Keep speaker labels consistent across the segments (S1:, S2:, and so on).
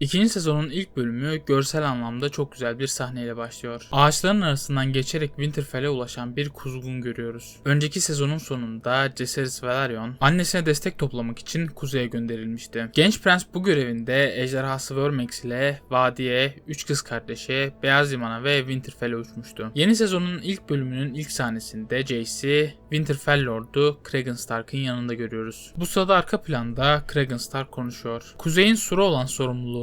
S1: İkinci sezonun ilk bölümü görsel anlamda çok güzel bir sahneyle başlıyor. Ağaçların arasından geçerek Winterfell'e ulaşan bir kuzgun görüyoruz. Önceki sezonun sonunda Jaehaerys Velaryon annesine destek toplamak için kuzeye gönderilmişti. Genç prens bu görevinde ejderhası Vermex ile vadiye, üç kız kardeşe, Beyaz Liman'a ve Winterfell'e uçmuştu. Yeni sezonun ilk bölümünün ilk sahnesinde Jace'i Winterfell Lord'u Cregan Stark'ın yanında görüyoruz. Bu sırada arka planda Cregan Stark konuşuyor. Kuzeyin suru olan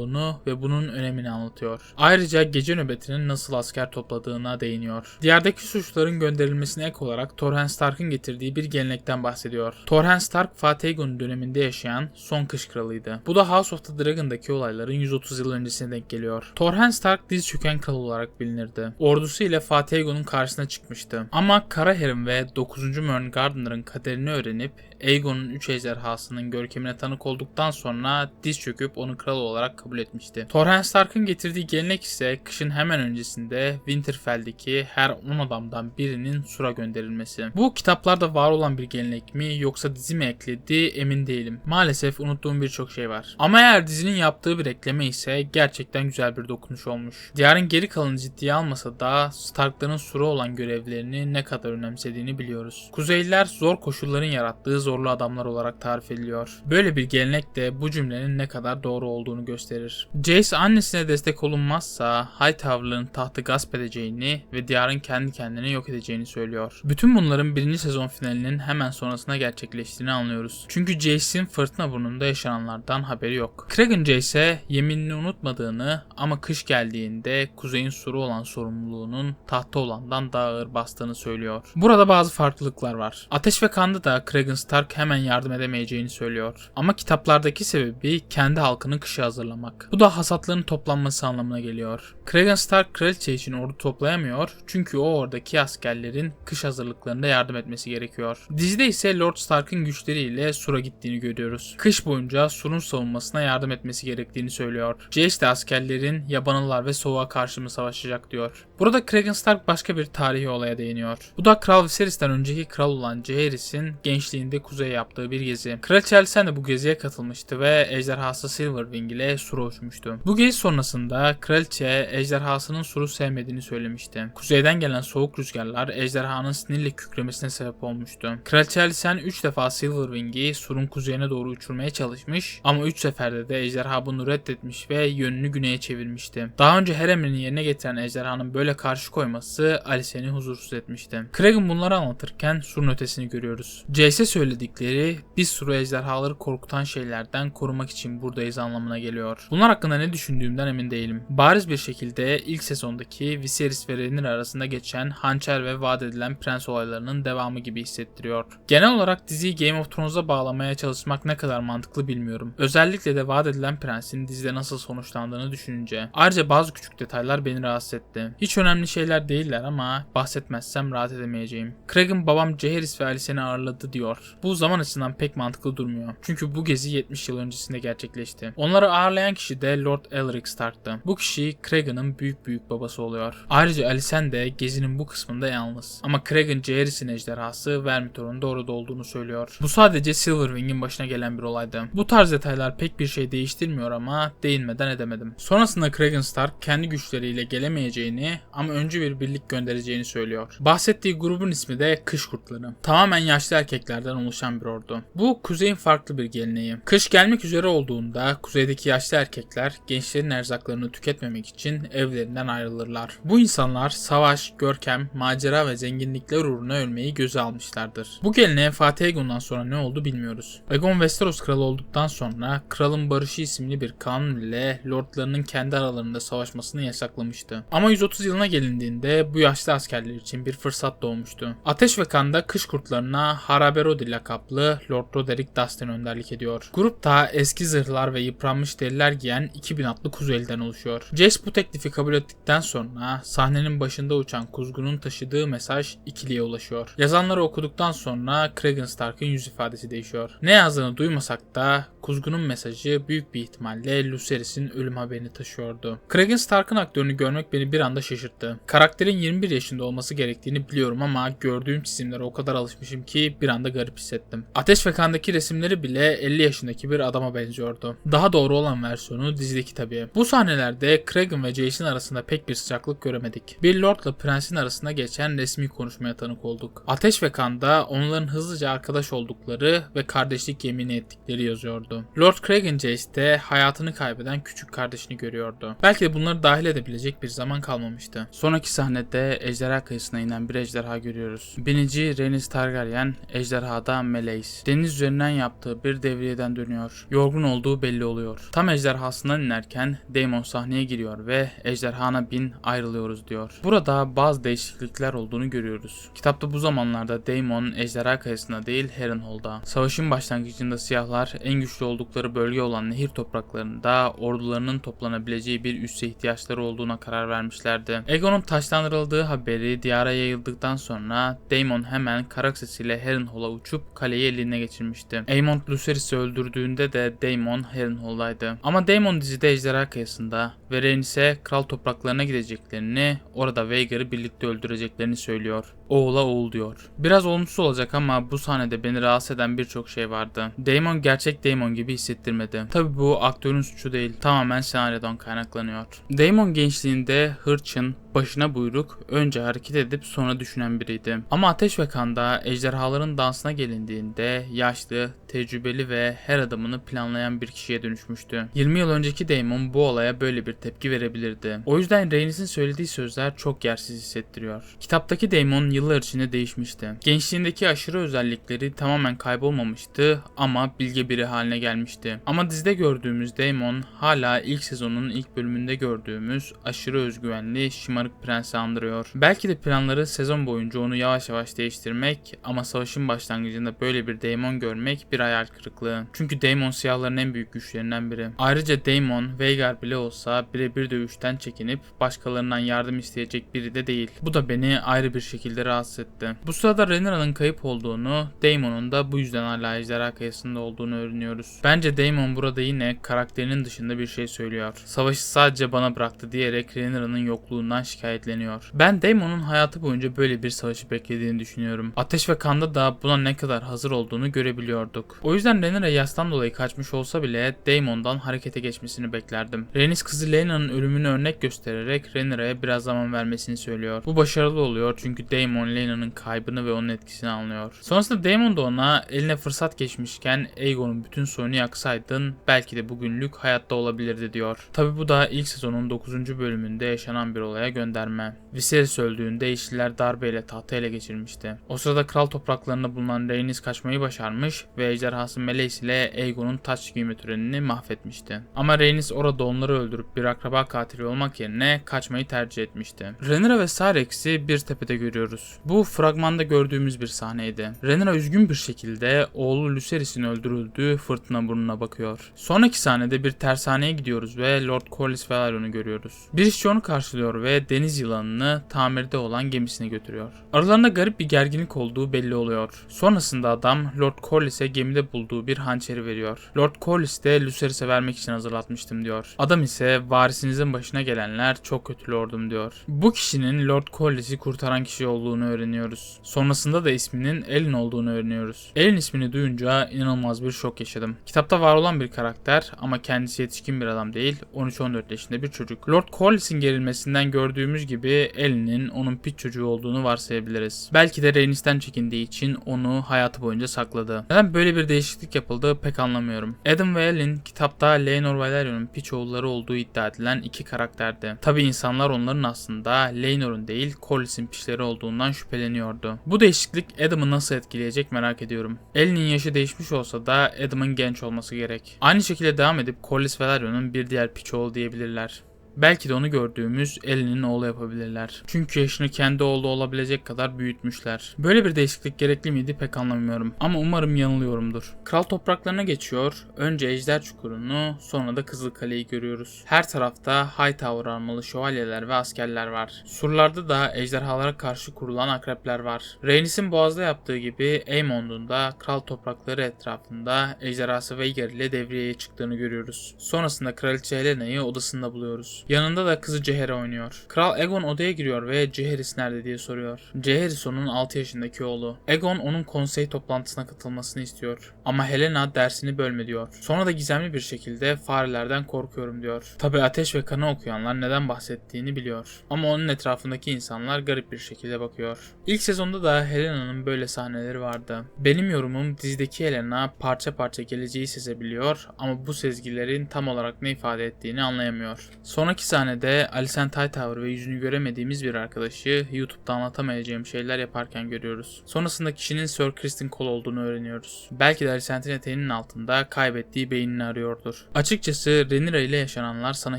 S1: sorumluluğunu ve bunun önemini anlatıyor. Ayrıca gece nöbetinin nasıl asker topladığına değiniyor. Diğerdeki suçların gönderilmesine ek olarak Torrhen Stark'ın getirdiği bir gelenekten bahsediyor. Torrhen Stark Fatih Aegon döneminde yaşayan son kış kralıydı. Bu da House of the Dragon'daki olayların 130 yıl öncesine denk geliyor. Torrhen Stark diz çöken kral olarak bilinirdi. Ordusu ile Fatih Aegon'un karşısına çıkmıştı. Ama Kara Harrim ve 9. Mern Gardener'ın kaderini öğrenip Aegon'un 3 ejderhasının görkemine tanık olduktan sonra diz çöküp onu kral olarak kabul etmişti. Torrhen Stark'ın getirdiği gelenek ise kışın hemen öncesinde Winterfell'deki her 10 adamdan birinin sura gönderilmesi. Bu kitaplarda var olan bir gelenek mi yoksa dizi mi ekledi emin değilim. Maalesef unuttuğum birçok şey var. Ama eğer dizinin yaptığı bir ekleme ise gerçekten güzel bir dokunuş olmuş. Diyarın geri kalanı ciddiye almasa da Stark'ların sura olan görevlerini ne kadar önemsediğini biliyoruz. Kuzeyliler zor koşulların yarattığı zorlu adamlar olarak tarif ediliyor. Böyle bir gelenek de bu cümlenin ne kadar doğru olduğunu gösterir. Jace annesine destek olunmazsa Hightower'ların tahtı gasp edeceğini ve diyarın kendi kendine yok edeceğini söylüyor. Bütün bunların birinci sezon finalinin hemen sonrasında gerçekleştiğini anlıyoruz. Çünkü Jace'in fırtına burnunda yaşananlardan haberi yok. Cregan Jace'e yeminini unutmadığını ama kış geldiğinde kuzeyin suru olan sorumluluğunun tahta olandan daha ağır bastığını söylüyor. Burada bazı farklılıklar var. Ateş ve Kan'da da Cregan Stark hemen yardım edemeyeceğini söylüyor. Ama kitaplardaki sebebi kendi halkını kışa hazırlamak. Bu da hasatların toplanması anlamına geliyor. Cregan Stark kraliçe için ordu toplayamıyor çünkü o oradaki askerlerin kış hazırlıklarında yardım etmesi gerekiyor. Dizide ise Lord Stark'ın güçleriyle Sur'a gittiğini görüyoruz. Kış boyunca Sur'un savunmasına yardım etmesi gerektiğini söylüyor. Jace de askerlerin yabanıllar ve soğuğa karşı mı savaşacak diyor. Burada Cregan Stark başka bir tarihi olaya değiniyor. Bu da Kral Viserys'ten önceki kral olan Jaehaerys'in gençliğinde kuzeye yaptığı bir gezi. Kraliçe Alicent de bu geziye katılmıştı ve ejderhası Silverwing ile Sur'a uçmuştu. Bu gezi sonrasında kraliçe ejderhasının Sur'u sevmediğini söylemişti. Kuzeyden gelen soğuk rüzgarlar ejderhanın sinirle kükremesine sebep olmuştu. Kraliçe Alicent 3 defa Silverwing'i Sur'un kuzeyine doğru uçurmaya çalışmış ama 3 seferde de ejderha bunu reddetmiş ve yönünü güneye çevirmişti. Daha önce her emrini yerine getiren ejderhanın böyle karşı koyması Alicent'i huzursuz etmişti. Cregan bunları anlatırken Sur'un ötesini görüyoruz. Jace'e söyledikleri biz Sur'u ejderhaları korkutan şeylerden korumak için buradayız anlamına geliyor. Bunlar hakkında ne düşündüğümden emin değilim. Bariz bir şekilde ilk sezondaki Viserys ve Rhaenyra arasında geçen hançer ve vaat edilen prens olaylarının devamı gibi hissettiriyor. Genel olarak diziyi Game of Thrones'a bağlamaya çalışmak ne kadar mantıklı bilmiyorum. Özellikle de vaat edilen prensin dizide nasıl sonuçlandığını düşününce. Ayrıca bazı küçük detaylar beni rahatsız etti. Hiç önemli şeyler değiller ama bahsetmezsem rahat edemeyeceğim. Craig'in babam Jaehaerys ve Alicent'i ağırladı diyor. Bu zaman açısından pek mantıklı durmuyor. Çünkü bu gezi 70 yıl öncesinde gerçekleşti. Onları ağırlayan kişi de Lord Elric Stark'tı. Bu kişi Cregan'ın büyük büyük babası oluyor. Ayrıca Alicent de gezinin bu kısmında yalnız. Ama Cregan Jaehaerys'in ejderhası Vermithor'un doğruda olduğunu söylüyor. Bu sadece Silverwing'in başına gelen bir olaydı. Bu tarz detaylar pek bir şey değiştirmiyor ama değinmeden edemedim. Sonrasında Cregan Stark kendi güçleriyle gelemeyeceğini ama öncü bir birlik göndereceğini söylüyor. Bahsettiği grubun ismi de Kış Kurtları. Tamamen yaşlı erkeklerden oluşan bir ordu. Bu kuzeyin farklı bir geleneği. Kış gelmek üzere olduğunda kuzeydeki yaşlı erkekler gençlerin erzaklarını tüketmemek için evlerinden ayrılırlar. Bu insanlar savaş, görkem, macera ve zenginlikler uğruna ölmeyi göze almışlardır. Bu geleneğe Fatih Aegon'dan sonra ne oldu bilmiyoruz. Aegon Westeros kralı olduktan sonra Kralın Barışı isimli bir kanun ile lordlarının kendi aralarında savaşmasını yasaklamıştı. Ama 130 yılına gelindiğinde bu yaşlı askerler için bir fırsat doğmuştu. Ateş ve Kan'da kış kurtlarına Harabe Roddy lakaplı Lord Roderick Dustin önderlik ediyor. Grup da eski zırhlar ve yıpranmış deriler giyen 2000 atlı kuzeyli'den oluşuyor. Jace bu teklifi kabul ettikten sonra sahnenin başında uçan kuzgunun taşıdığı mesaj ikiliye ulaşıyor. Yazanları okuduktan sonra Cregan Stark'ın yüz ifadesi değişiyor. Ne yazdığını duymasak da kuzgunun mesajı büyük bir ihtimalle Lucerys'in ölüm haberini taşıyordu. Cregan Stark'ın aktörünü görmek beni bir anda şaşırttı. Karakterin 21 yaşında olması gerektiğini biliyorum ama gördüğüm çizimlere o kadar alışmışım ki bir anda garip hissettim. Hissettim. Ateş ve Kan'daki resimleri bile 50 yaşındaki bir adama benziyordu. Daha doğru olan versiyonu dizideki tabii. Bu sahnelerde Cregan ve Jason arasında pek bir sıcaklık göremedik. Bir Lord'la Prens'in arasında geçen resmi konuşmaya tanık olduk. Ateş ve Kan'da onların hızlıca arkadaş oldukları ve kardeşlik yemini ettikleri yazıyordu. Lord Cregan Jace de hayatını kaybeden küçük kardeşini görüyordu. Belki de bunları dahil edebilecek bir zaman kalmamıştı. Sonraki sahnede ejderha kıyısına inen bir ejderha görüyoruz. Binici Rhaenys Targaryen, ejderhada Meleys. Deniz üzerinden yaptığı bir devriyeden dönüyor. Yorgun olduğu belli oluyor. Tam ejderhasından inerken Daemon sahneye giriyor ve ejderhana bin ayrılıyoruz diyor. Burada bazı değişiklikler olduğunu görüyoruz. Kitapta bu zamanlarda Daemon ejderha kayasında değil Harrenhal'da. Savaşın başlangıcında siyahlar en güçlü oldukları bölge olan nehir topraklarında ordularının toplanabileceği bir üsse ihtiyaçları olduğuna karar vermişlerdi. Aegon'un taşlandırıldığı haberi diyara yayıldıktan sonra Daemon hemen Caraxes ile Harrenhal'a uçup kaleyi eline geçirmişti. Aemon Lucerys'i öldürdüğünde de Daemon Harrenhal'daydı. Ama Daemon dizide ejderha kayasında ve Rhaenys'e kral topraklarına gideceklerini, orada Vhagar'ı birlikte öldüreceklerini söylüyor. Oğula oğul diyor. Biraz olumsuz olacak ama bu sahnede beni rahatsız eden birçok şey vardı. Daemon gerçek Daemon gibi hissettirmedi. Tabi bu aktörün suçu değil. Tamamen senaryodan kaynaklanıyor. Daemon gençliğinde hırçın, başına buyruk, önce hareket edip sonra düşünen biriydi. Ama Ateş ve Kan'da ejderhaların dansına gelindiğinde yaşlı, tecrübeli ve her adımını planlayan bir kişiye dönüşmüştü. 20 yıl önceki Daemon bu olaya böyle bir tepki verebilirdi. O yüzden Rhaenys'in söylediği sözler çok yersiz hissettiriyor. Kitaptaki Daemon yıllar içinde değişmişti. Gençliğindeki aşırı özellikleri tamamen kaybolmamıştı ama bilge biri haline gelmişti. Ama dizide gördüğümüz Daemon hala ilk sezonun ilk bölümünde gördüğümüz aşırı özgüvenli, şımarık prensi andırıyor. Belki de planları sezon boyunca onu yavaş yavaş değiştirmek ama savaşın başlangıcında böyle bir Daemon görmek bir hayal kırıklığı. Çünkü Daemon siyahların en büyük güçlerinden biri. Ayrıca Daemon, Vhagar bile olsa birebir dövüşten çekinip başkalarından yardım isteyecek biri de değil. Bu da beni ayrı bir şekilde rahatsız etti. Bu sırada Rhaenyra'nın kayıp olduğunu, Daemon'un da bu yüzden hala ejderha kayasında olduğunu öğreniyoruz. Bence Daemon burada yine karakterinin dışında bir şey söylüyor. Savaşı sadece bana bıraktı diyerek Rhaenyra'nın yokluğundan şikayetleniyor. Ben Daemon'un hayatı boyunca böyle bir savaşı beklediğini düşünüyorum. Ateş ve Kan'da da buna ne kadar hazır olduğunu görebiliyorduk. O yüzden Rhaenyra yastan dolayı kaçmış olsa bile Daemon'dan harekete geçmesini beklerdim. Rhaenys kızı Lyana'nın ölümünü örnek göstererek Rhaenyra'ya biraz zaman vermesini söylüyor. Bu başarılı oluyor çünkü Daemon Lyana'nın kaybını ve onun etkisini anlıyor. Sonrasında Daemon da ona eline fırsat geçmişken Aegon'un bütün soyunu yaksaydın belki de bugünlük hayatta olabilirdi diyor. Tabi bu da ilk sezonun 9. bölümünde yaşanan bir olaya gönderme. Viserys öldüğünde işçiler darbeyle tahtı ele geçirmişti. O sırada kral topraklarında bulunan Rhaenys kaçmayı başarmış ve ejderhası Meleys ile Aegon'un taç giyme törenini mahvetmişti. Ama Rhaenys orada onları öldürüp bir akraba katili olmak yerine kaçmayı tercih etmişti. Rhaenyra ve Cyrex'i bir tepede görüyoruz. Bu fragmanda gördüğümüz bir sahneydi. Rhaenyra üzgün bir şekilde oğlu Lucerys'in öldürüldüğü fırtına burnuna bakıyor. Sonraki sahnede bir tersaneye gidiyoruz ve Lord Corlys Velaryon'u görüyoruz. Bir işçi onu karşılıyor ve deniz yılanını tamirde olan gemisine götürüyor. Aralarında garip bir gerginlik olduğu belli oluyor. Sonrasında adam Lord Corlys'e gemide bulduğu bir hançeri veriyor. Lord Corlys de Lucerys'e vermek için hazırlatmıştım diyor. Adam ise varisinizin başına gelenler çok kötü lordum diyor. Bu kişinin Lord Corlys'i kurtaran kişi olduğunu öğreniyoruz. Sonrasında da isminin Elin olduğunu öğreniyoruz. Elin ismini duyunca inanılmaz bir şok yaşadım. Kitapta var olan bir karakter ama kendisi yetişkin bir adam değil, 13-14 yaşında bir çocuk. Lord Corlys'in gerilmesinden gördüğümüz gibi Elin'in onun pit çocuğu olduğunu varsayabiliriz. Belki de Rhaenys'ten çekindiği için onu hayatı boyunca sakladı. Neden böyle bir değişiklik yapıldı pek anlamıyorum. Adam ve Elin kitapta Laenor Valyria'nın piç oğulları olduğu iddia edilen iki karakterdi. Tabi insanlar onların aslında Laenor'un değil Corlys'in piçleri olduğundan şüpheleniyordu. Bu değişiklik Adam'ı nasıl etkileyecek merak ediyorum. Elin'in yaşı değişmiş olsa da Adam'ın genç olması gerek. Aynı şekilde devam edip Corlys Velaryon'un bir diğer piç oğlu diyebilirler. Belki de onu gördüğümüz Elinin oğlu yapabilirler. Çünkü yaşını kendi oğlu olabilecek kadar büyütmüşler. Böyle bir değişiklik gerekli miydi pek anlamıyorum. Ama umarım yanılıyorumdur. Kral topraklarına geçiyor. Önce Ejder Çukuru'nu sonra da Kızıl Kale'yi görüyoruz. Her tarafta Hightower armalı şövalyeler ve askerler var. Surlarda da ejderhalara karşı kurulan akrepler var. Rhaenys'in boğazda yaptığı gibi Aemond'un da kral toprakları etrafında ejderhası Vhagar ile devriyeye çıktığını görüyoruz. Sonrasında Kraliçe Helena'yı odasında buluyoruz. Yanında da kızı Cehere oynuyor. Kral Egon odaya giriyor ve Ceheris nerede diye soruyor. Ceheris onun 6 yaşındaki oğlu. Egon onun konsey toplantısına katılmasını istiyor. Ama Helena dersini bölme diyor. Sonra da gizemli bir şekilde farelerden korkuyorum diyor. Tabi ateş ve kanı okuyanlar neden bahsettiğini biliyor. Ama onun etrafındaki insanlar garip bir şekilde bakıyor. İlk sezonda da Helena'nın böyle sahneleri vardı. Benim yorumum dizideki Helena parça parça geleceği sezebiliyor ama bu sezgilerin tam olarak ne ifade ettiğini anlayamıyor. Sonraki sahnede Alicent Hightower ve yüzünü göremediğimiz bir arkadaşı YouTube'da anlatamayacağım şeyler yaparken görüyoruz. Sonrasında kişinin Sir Kristen Cole olduğunu öğreniyoruz. Belki de Alicent'in eteğinin altında kaybettiği beynini arıyordur. Açıkçası Rhaenyra ile yaşananlar sana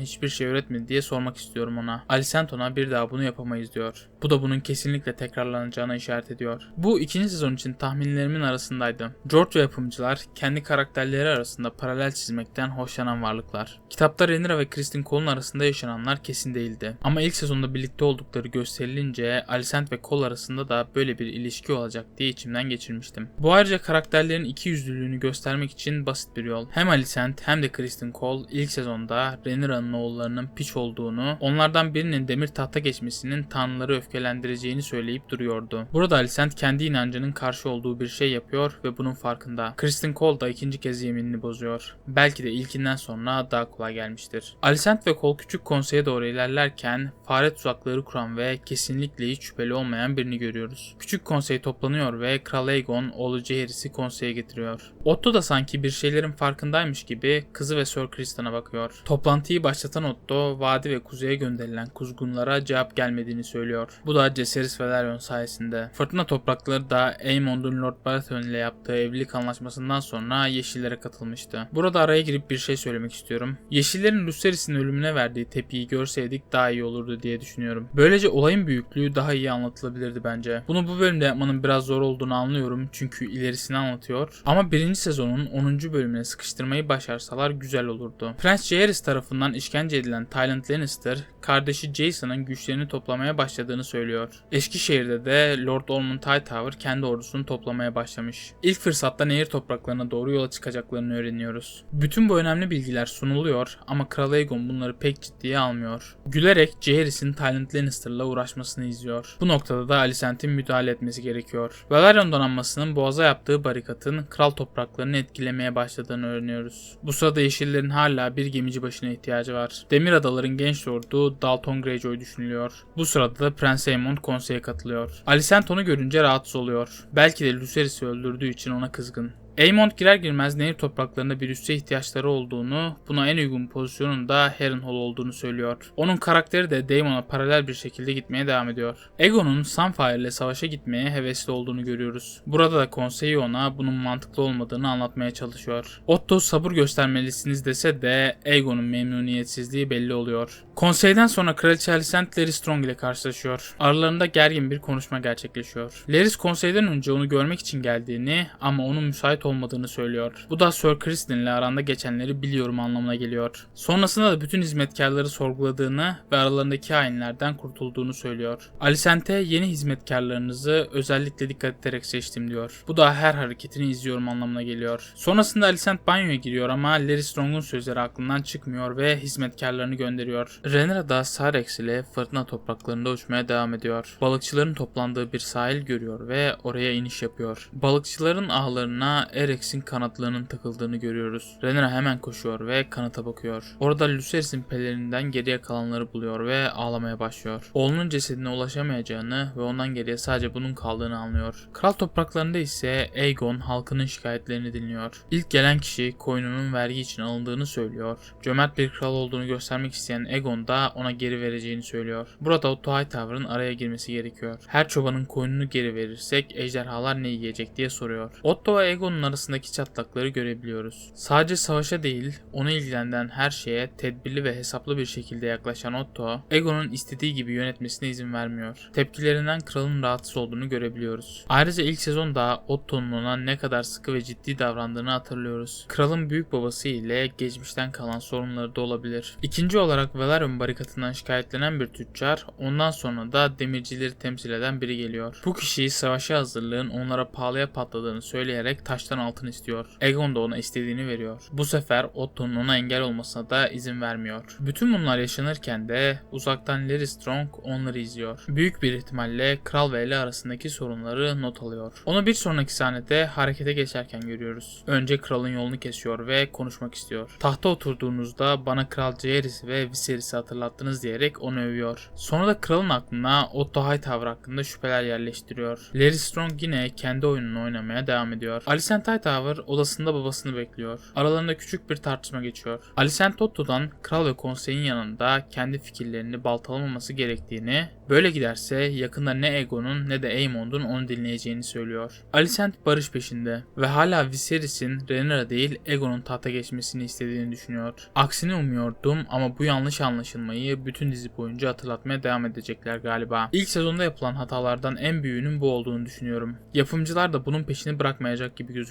S1: hiçbir şey öğretmedi diye sormak istiyorum ona. Alicent ona bir daha bunu yapamayız diyor. Bu da bunun kesinlikle tekrarlanacağına işaret ediyor. Bu ikinci sezon için tahminlerimin arasındaydı. George ve yapımcılar kendi karakterleri arasında paralel çizmekten hoşlanan varlıklar. Kitapta Rhaenyra ve Kristen Cole'un arasında yaşananlar kesin değildi. Ama ilk sezonda birlikte oldukları gösterilince Alicent ve Cole arasında da böyle bir ilişki olacak diye içimden geçirmiştim. Bu ayrıca karakterlerin iki yüzlülüğünü göstermek için basit bir yol. Hem Alicent hem de Kristen Cole ilk sezonda Rhaenyra'nın oğullarının piç olduğunu, onlardan birinin demir tahta geçmesinin tanrıları öfkelendireceğini söyleyip duruyordu. Burada Alicent kendi inancının karşı olduğu bir şey yapıyor ve bunun farkında. Kristen Cole da ikinci kez yeminini bozuyor. Belki de ilkinden sonra daha kolay gelmiştir. Alicent ve Cole küçük konseye doğru ilerlerken fare tuzakları kuran ve kesinlikle hiç şüpheli olmayan birini görüyoruz. Küçük konsey toplanıyor ve Kral Aegon oğlu Jaehaerys'i konseye getiriyor. Otto da sanki bir şeylerin farkındaymış gibi kızı ve Sir Kristan'a bakıyor. Toplantıyı başlatan Otto, vadi ve kuzeye gönderilen kuzgunlara cevap gelmediğini söylüyor. Bu da Jaehaerys Velaryon sayesinde. Fırtına toprakları da Aemond'un Lord Baratheon ile yaptığı evlilik anlaşmasından sonra Yeşillere katılmıştı. Burada araya girip bir şey söylemek istiyorum. Yeşillerin Lucerys'in ölümüne verdiği tepkiyi görseydik daha iyi olurdu diye düşünüyorum. Böylece olayın büyüklüğü daha iyi anlatılabilirdi bence. Bunu bu bölümde yapmanın biraz zor olduğunu anlıyorum çünkü ilerisini anlatıyor. Ama birinci sezonun 10. bölümüne sıkıştırmayı başarsalar güzel olurdu. Prens Jaehaerys tarafından işkence edilen Tywin Lannister, kardeşi Jason'ın güçlerini toplamaya başladığını söylüyor. Eskişehir'de de Lord Ormond Hightower kendi ordusunu toplamaya başlamış. İlk fırsatta nehir topraklarına doğru yola çıkacaklarını öğreniyoruz. Bütün bu önemli bilgiler sunuluyor ama Kral Aegon bunları pek ciddiye almıyor. Gülerek Jaehaerys'in Tywin Lannister'la uğraşmasını izliyor. Bu noktada da Alicent'in müdahale etmesi gerekiyor. Velaryon donanmasının boğaza yaptığı barikatın kral topraklarını etkilemeye başladığını öğreniyoruz. Bu sırada Yeşillerin hala bir gemici başına ihtiyacı var. Demir Adaların genç lordu Dalton Greyjoy düşünülüyor. Bu sırada da Prens Aemon konseye katılıyor. Alicent onu görünce rahatsız oluyor. Belki de Lucerys'i öldürdüğü için ona kızgın. Aemond girer girmez nehir topraklarında bir üsse ihtiyaçları olduğunu, buna en uygun pozisyonun da Harrenhal olduğunu söylüyor. Onun karakteri de Daemon'a paralel bir şekilde gitmeye devam ediyor. Aegon'un Sunfire ile savaşa gitmeye hevesli olduğunu görüyoruz. Burada da konseyi ona bunun mantıklı olmadığını anlatmaya çalışıyor. Otto sabır göstermelisiniz dese de Aegon'un memnuniyetsizliği belli oluyor. Konseyden sonra Kraliçe Alicent Larry Strong ile karşılaşıyor. Aralarında gergin bir konuşma gerçekleşiyor. Larry konseyden önce onu görmek için geldiğini ama onun müsait olmadığını söylüyor. Bu da Sir Kristen ile aranda geçenleri biliyorum anlamına geliyor. Sonrasında da bütün hizmetkarları sorguladığını ve aralarındaki hainlerden kurtulduğunu söylüyor. Alicent'e yeni hizmetkarlarınızı özellikle dikkat ederek seçtim diyor. Bu da her hareketini izliyorum anlamına geliyor. Sonrasında Alicent banyoya giriyor ama Larry Strong'un sözleri aklından çıkmıyor ve hizmetkarlarını gönderiyor. Rhaenyra da Sarex ile fırtına topraklarında uçmaya devam ediyor. Balıkçıların toplandığı bir sahil görüyor ve oraya iniş yapıyor. Balıkçıların ağlarına Erex'in kanatlarının takıldığını görüyoruz. Rhaenyra hemen koşuyor ve kanata bakıyor. Orada Lucerys'in pelerinden geriye kalanları buluyor ve ağlamaya başlıyor. Oğlunun cesedine ulaşamayacağını ve ondan geriye sadece bunun kaldığını anlıyor. Kral topraklarında ise Aegon halkının şikayetlerini dinliyor. İlk gelen kişi koynunun vergi için alındığını söylüyor. Cömert bir kral olduğunu göstermek isteyen Aegon da ona geri vereceğini söylüyor. Burada Otto Hightower'ın araya girmesi gerekiyor. Her çobanın koyununu geri verirsek ejderhalar ne yiyecek diye soruyor. Otto ve Aegon'un arasındaki çatlakları görebiliyoruz. Sadece savaşa değil, onu ilgilendiren her şeye tedbirli ve hesaplı bir şekilde yaklaşan Otto, Aegon'un istediği gibi yönetmesine izin vermiyor. Tepkilerinden kralın rahatsız olduğunu görebiliyoruz. Ayrıca ilk sezonda Otto'nun ona ne kadar sıkı ve ciddi davrandığını hatırlıyoruz. Kralın büyük babası ile geçmişten kalan sorunları da olabilir. İkinci olarak Velaryon barikatından şikayetlenen bir tüccar, ondan sonra da demircileri temsil eden biri geliyor. Bu kişi savaşa hazırlığın onlara pahalıya patladığını söyleyerek taştan Otto'dan altın istiyor. Aegon da ona istediğini veriyor. Bu sefer Otto'nun ona engel olmasına da izin vermiyor. Bütün bunlar yaşanırken de uzaktan Larry Strong onları izliyor. Büyük bir ihtimalle kral ve Ellie arasındaki sorunları not alıyor. Onu bir sonraki sahnede harekete geçerken görüyoruz. Önce kralın yolunu kesiyor ve konuşmak istiyor. Tahta oturduğunuzda bana Kral Jaehaerys'i ve Viserys'i hatırlattınız diyerek onu övüyor. Sonra da kralın aklına Otto Hightower hakkında şüpheler yerleştiriyor. Larry Strong yine kendi oyununu oynamaya devam ediyor. Alicent Hightower odasında babasını bekliyor. Aralarında küçük bir tartışma geçiyor. Alicent Otto'dan kral ve konseyin yanında kendi fikirlerini baltalamaması gerektiğini, böyle giderse yakında ne Aegon'un ne de Aemond'un onu dinleyeceğini söylüyor. Alicent barış peşinde ve hala Viserys'in Rhaenyra değil Aegon'un tahta geçmesini istediğini düşünüyor. Aksini umuyordum ama bu yanlış anlaşılmayı bütün dizi boyunca hatırlatmaya devam edecekler galiba. İlk sezonda yapılan hatalardan en büyüğünün bu olduğunu düşünüyorum. Yapımcılar da bunun peşini bırakmayacak gibi gözüküyor.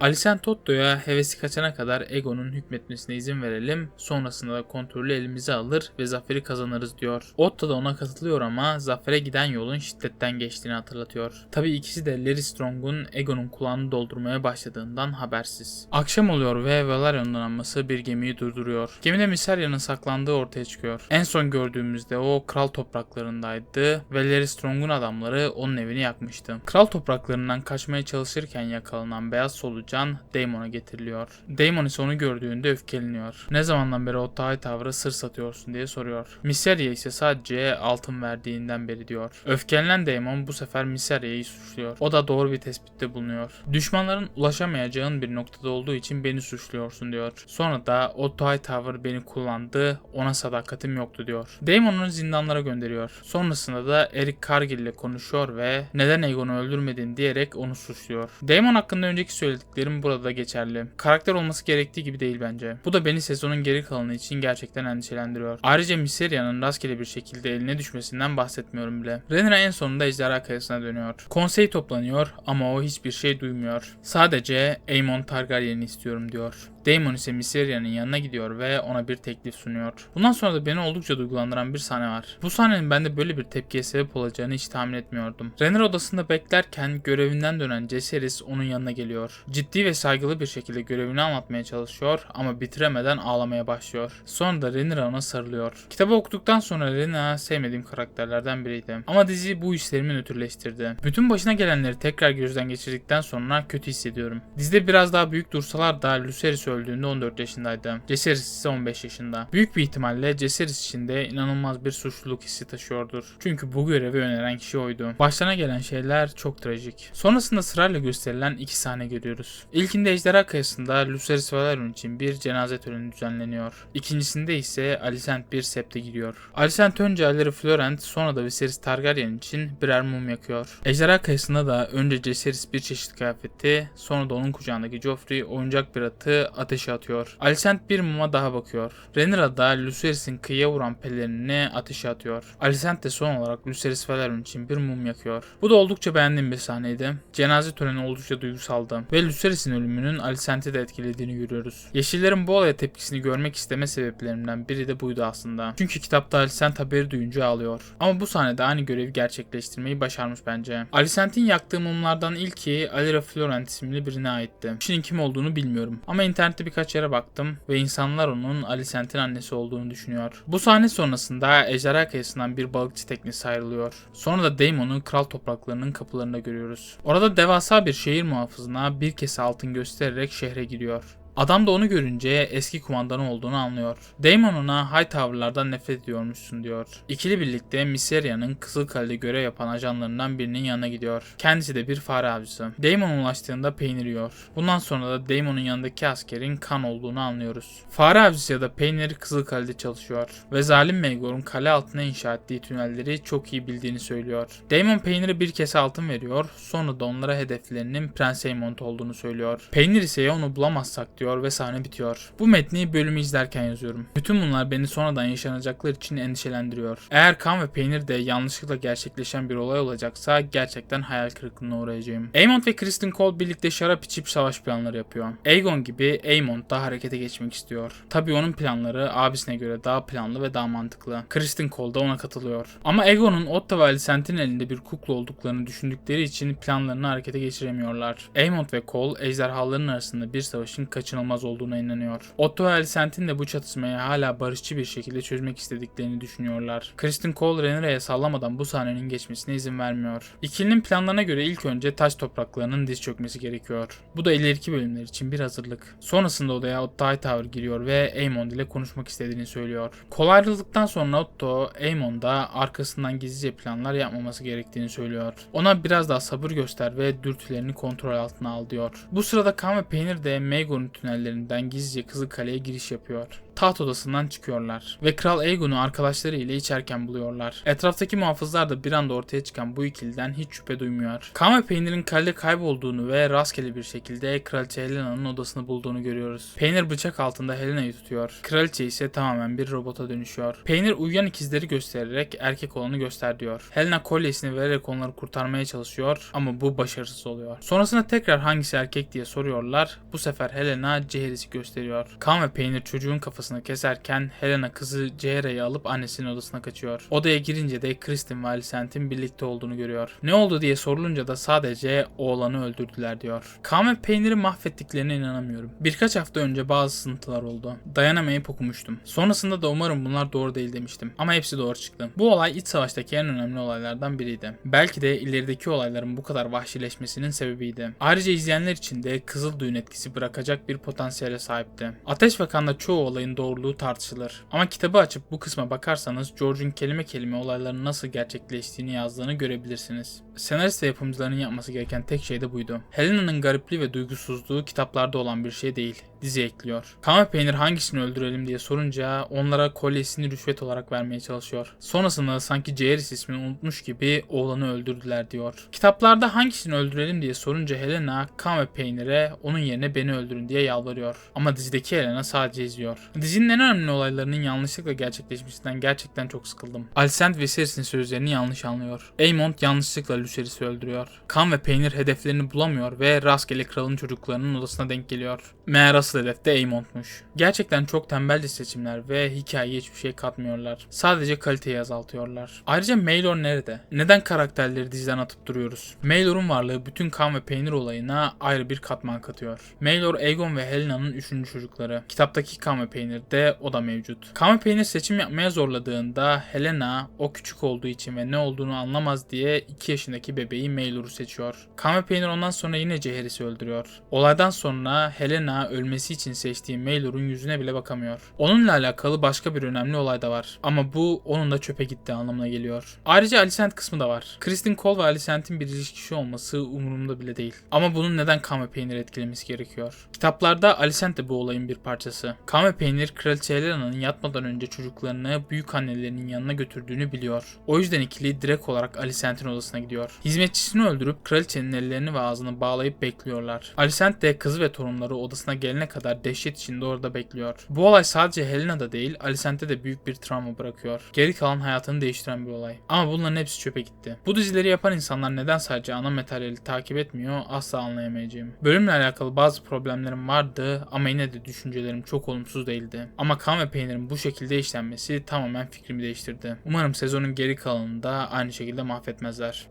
S1: Alicent Otto'ya hevesi kaçana kadar Aegon'un hükmetmesine izin verelim, sonrasında da kontrolü elimize alır ve zaferi kazanırız diyor. Otto da ona katılıyor ama zafere giden yolun şiddetten geçtiğini hatırlatıyor. Tabi ikisi de Larry Strong'un Aegon'un kulağını doldurmaya başladığından habersiz. Akşam oluyor ve Velaryon donanması bir gemiyi durduruyor. Gemide Mysarya'nın saklandığı ortaya çıkıyor. En son gördüğümüzde o kral topraklarındaydı ve Larry Strong'un adamları onun evini yakmıştı. Kral topraklarından kaçmaya çalışırken yakalanan beyaz solucan Daemon'a getiriliyor. Daemon ise onu gördüğünde öfkeleniyor. Ne zamandan beri Otto Hightower'a sır satıyorsun diye soruyor. Mysaria ise sadece altın verdiğinden beri diyor. Öfkelenen Daemon bu sefer Mysaria'yı suçluyor. O da doğru bir tespitte bulunuyor. Düşmanların ulaşamayacağın bir noktada olduğu için beni suçluyorsun diyor. Sonra da Otto Hightower beni kullandı, ona sadakatim yoktu diyor. Daemon onu zindanlara gönderiyor. Sonrasında da Eric Cargill ile konuşuyor ve neden Aegon'u öldürmedin diyerek onu suçluyor. Daemon hakkında önceki söylediklerim burada da geçerli. Karakter olması gerektiği gibi değil bence. Bu da beni sezonun geri kalanı için gerçekten endişelendiriyor. Ayrıca Myseria'nın rastgele bir şekilde eline düşmesinden bahsetmiyorum bile. Rhaenyra en sonunda ejderha kayasına dönüyor. Konsey toplanıyor ama o hiçbir şey duymuyor. Sadece Aemon Targaryen'i istiyorum diyor. Daemon ise Myseria'nın yanına gidiyor ve ona bir teklif sunuyor. Bundan sonra da beni oldukça duygulandıran bir sahne var. Bu sahnenin bende böyle bir tepkiye sebep olacağını hiç tahmin etmiyordum. Renner odasında beklerken görevinden dönen Jaehaerys onun yanına geliyor. Ciddi ve saygılı bir şekilde görevini anlatmaya çalışıyor ama bitiremeden ağlamaya başlıyor. Sonra da Rhaenyra ona sarılıyor. Kitabı okuduktan sonra Rhaenyra sevmediğim karakterlerden biriydi. Ama dizi bu hislerimi nötrleştirdi. Bütün başına gelenleri tekrar gözden geçirdikten sonra kötü hissediyorum. Dizide biraz daha büyük dursalar da Lucerys öldüğünde 14 yaşındaydı. Jaehaerys ise 15 yaşında. Büyük bir ihtimalle Jaehaerys için de inanılmaz bir suçluluk hissi taşıyordur. Çünkü bu görevi öneren kişi oydu. Başlarına gelen şeyler çok trajik. Sonrasında sırayla gösterilen iki sahne görüyoruz. İlkinde Ejderha Kayası'nda Lucerys Velaryon için bir cenaze töreni düzenleniyor. İkincisinde ise Alicent bir septe gidiyor. Alicent önce Aeleri Florent sonra da Viserys Targaryen için birer mum yakıyor. Ejderha Kayası'nda da önce Jaehaerys bir çeşit kıyafeti sonra da onun kucağındaki Joffrey oyuncak bir atı ateşe atıyor. Alicent bir muma daha bakıyor. Rhaenyra da Lucerys'in kıyıya vuran pelerinini ateşe atıyor. Alicent de son olarak Lucerys Velaryon için bir mum yakıyor. Bu da oldukça beğendiğim bir sahneydi. Cenaze töreni oldukça duygusaldı ve Lucerys'in ölümünün Alicent'i de etkilediğini görüyoruz. Yeşillerin bu olaya tepkisini görmek isteme sebeplerimden biri de buydu aslında. Çünkü kitapta Alicent haberi duyunca ağlıyor. Ama bu sahnede aynı görevi gerçekleştirmeyi başarmış bence. Alicent'in yaktığı mumlardan ilki Alira Florent isimli birine aitti. Kişinin kim olduğunu bilmiyorum. Ama internette birkaç yere baktım ve insanlar onun Alicent'in annesi olduğunu düşünüyor. Bu sahne sonrasında ejderha kayasından bir balıkçı teknesi ayrılıyor. Sonra da Daemon'u kral topraklarının kapılarında görüyoruz. Orada devasa bir şehir muhafızına bir kese altın göstererek şehre giriyor. Adam da onu görünce eski kumandanı olduğunu anlıyor. Daemon ona Hightower'lardan nefret ediyormuşsun diyor. İkili birlikte Myseria'nın Kızılkale'de görev yapan ajanlarından birinin yanına gidiyor. Kendisi de bir fare avcısı. Daemon'a ulaştığında peynir yiyor. Bundan sonra da Daemon'un yanındaki askerin kan olduğunu anlıyoruz. Fare avcısı ya da peynir Kızılkale'de çalışıyor ve zalim Maegor'un kale altına inşa ettiği tünelleri çok iyi bildiğini söylüyor. Daemon peynire bir kese altın veriyor sonra da onlara hedeflerinin Prens Aemond olduğunu söylüyor. Peynir ise onu bulamazsak diyor çıkıyor ve sahne bitiyor. Bu metni bölümü izlerken yazıyorum. Bütün bunlar beni sonradan yaşanacaklar için endişelendiriyor. Eğer kan ve peynir de yanlışlıkla gerçekleşen bir olay olacaksa gerçekten hayal kırıklığına uğrayacağım. Aemond ve Kristen Cole birlikte şarap içip savaş planları yapıyor. Aegon gibi Aemond da harekete geçmek istiyor. Tabii onun planları abisine göre daha planlı ve daha mantıklı. Kristen Cole da ona katılıyor. Ama Aegon'un Otto ve Alicent'in elinde bir kukla olduklarını düşündükleri için planlarını harekete geçiremiyorlar. Aemond ve Cole ejderhaların arasında bir savaşın kaçınılmaz olduğuna inanıyor. Otto ve Alicent'in de bu çatışmayı hala barışçı bir şekilde çözmek istediklerini düşünüyorlar. Kristen Cole Rhaenyra'ya sallamadan bu sahnenin geçmesine izin vermiyor. İkilinin planlarına göre ilk önce taş topraklarının diz çökmesi gerekiyor. Bu da ileriki bölümler için bir hazırlık. Sonrasında odaya Otto Hightower giriyor ve Aemond ile konuşmak istediğini söylüyor. Cole ayrıldıktan sonra Otto, Aemond'a arkasından gizlice planlar yapmaması gerektiğini söylüyor. Ona biraz daha sabır göster ve dürtülerini kontrol altına al diyor. Bu sırada kan ve peynir de Maegor'un tünellerinden gizlice Kızıl Kale'ye giriş yapıyor taht odasından çıkıyorlar ve Kral Aegon'u arkadaşları ile içerken buluyorlar. Etraftaki muhafızlar da bir anda ortaya çıkan bu ikiliden hiç şüphe duymuyor. Kan ve Peynir'in kalede kaybolduğunu ve rastgele bir şekilde Kraliçe Helena'nın odasını bulduğunu görüyoruz. Peynir bıçak altında Helena'yı tutuyor. Kraliçe ise tamamen bir robota dönüşüyor. Peynir uyuyan ikizleri göstererek erkek olanı göster diyor. Helena kolyesini vererek onları kurtarmaya çalışıyor ama bu başarısız oluyor. Sonrasında tekrar hangisi erkek diye soruyorlar. Bu sefer Helena Ceheris'i gösteriyor. Kan ve Peynir çocuğun kafasını keserken Helena kızı Cehera'yı alıp annesinin odasına kaçıyor. Odaya girince de Kristen ve Alicent'in birlikte olduğunu görüyor. Ne oldu diye sorulunca da sadece oğlanı öldürdüler diyor. Kan ve Peynir'i mahvettiklerine inanamıyorum. Birkaç hafta önce bazı sıntılar oldu. Dayanamayıp okumuştum. Sonrasında da umarım bunlar doğru değil demiştim. Ama hepsi doğru çıktı. Bu olay iç savaştaki en önemli olaylardan biriydi. Belki de ilerideki olayların bu kadar vahşileşmesinin sebebiydi. Ayrıca izleyenler için de kızıl düğün etkisi bırakacak bir potansiyele sahipti. Ateş ve Kan'da çoğu olayın doğruluğu tartışılır. Ama kitabı açıp bu kısma bakarsanız George'un kelime kelime olayların nasıl gerçekleştiğini yazdığını görebilirsiniz. Senarist ve yapımcıların yapması gereken tek şey de buydu. Helena'nın garipliği ve duygusuzluğu kitaplarda olan bir şey değil dizi ekliyor. Kan ve Peynir hangisini öldürelim diye sorunca onlara kolyesini rüşvet olarak vermeye çalışıyor. Sonrasında sanki Jaehaerys ismini unutmuş gibi oğlanı öldürdüler diyor. Kitaplarda hangisini öldürelim diye sorunca Helena Kan ve Peynir'e onun yerine beni öldürün diye yalvarıyor. Ama dizideki Helena sadece izliyor. Dizinin en önemli olaylarının yanlışlıkla gerçekleşmesinden gerçekten çok sıkıldım. Alicent Viserys'in sözlerini yanlış anlıyor. Aemond yanlışlıkla Lucerys'i öldürüyor. Kan ve Peynir hedeflerini bulamıyor ve rastgele kralın çocuklarının odasına denk geliyor. Meğer asıl hedef de Aemond'muş. Gerçekten çok tembelce seçimler ve hikayeye hiçbir şey katmıyorlar. Sadece kaliteyi azaltıyorlar. Ayrıca Maelor nerede? Neden karakterleri diziden atıp duruyoruz? Maelor'un varlığı bütün kan ve peynir olayına ayrı bir katman katıyor. Maelor, Aegon ve Helena'nın üçüncü çocukları. Kitaptaki kan ve peynirde o da mevcut. Kan ve peynir seçim yapmaya zorladığında Helena o küçük olduğu için ve ne olduğunu anlamaz diye 2 yaşındaki bebeği Maelor'u seçiyor. Kan ve peynir ondan sonra yine Jaehaerys'i öldürüyor. Olaydan sonra Helena ölmesi için seçtiği Maelor'un yüzüne bile bakamıyor. Onunla alakalı başka bir önemli olay da var. Ama bu onun da çöpe gitti anlamına geliyor. Ayrıca Alicent kısmı da var. Kristen Cole ve Alicent'in bir ilişkisi olması umurumda bile değil. Ama bunun neden kan ve peynir etkilemesi gerekiyor? Kitaplarda Alicent de bu olayın bir parçası. Kan ve peynir Kraliçe Helena'nın yatmadan önce çocuklarını büyük annelerinin yanına götürdüğünü biliyor. O yüzden ikili direkt olarak Alicent'in odasına gidiyor. Hizmetçisini öldürüp kraliçenin ellerini ve ağzını bağlayıp bekliyorlar. Alicent de kızı ve torunları odasına gelene kadar dehşet içinde orada bekliyor. Bu olay sadece Helena'da değil Alicent'te de büyük bir travma bırakıyor. Geri kalan hayatını değiştiren bir olay. Ama bunların hepsi çöpe gitti. Bu dizileri yapan insanlar neden sadece ana materyali takip etmiyor asla anlayamayacağım. Bölümle alakalı bazı problemlerim vardı ama yine de düşüncelerim çok olumsuz değildi. Ama kan ve peynirin bu şekilde işlenmesi tamamen fikrimi değiştirdi. Umarım sezonun geri kalanında aynı şekilde mahvetmezler.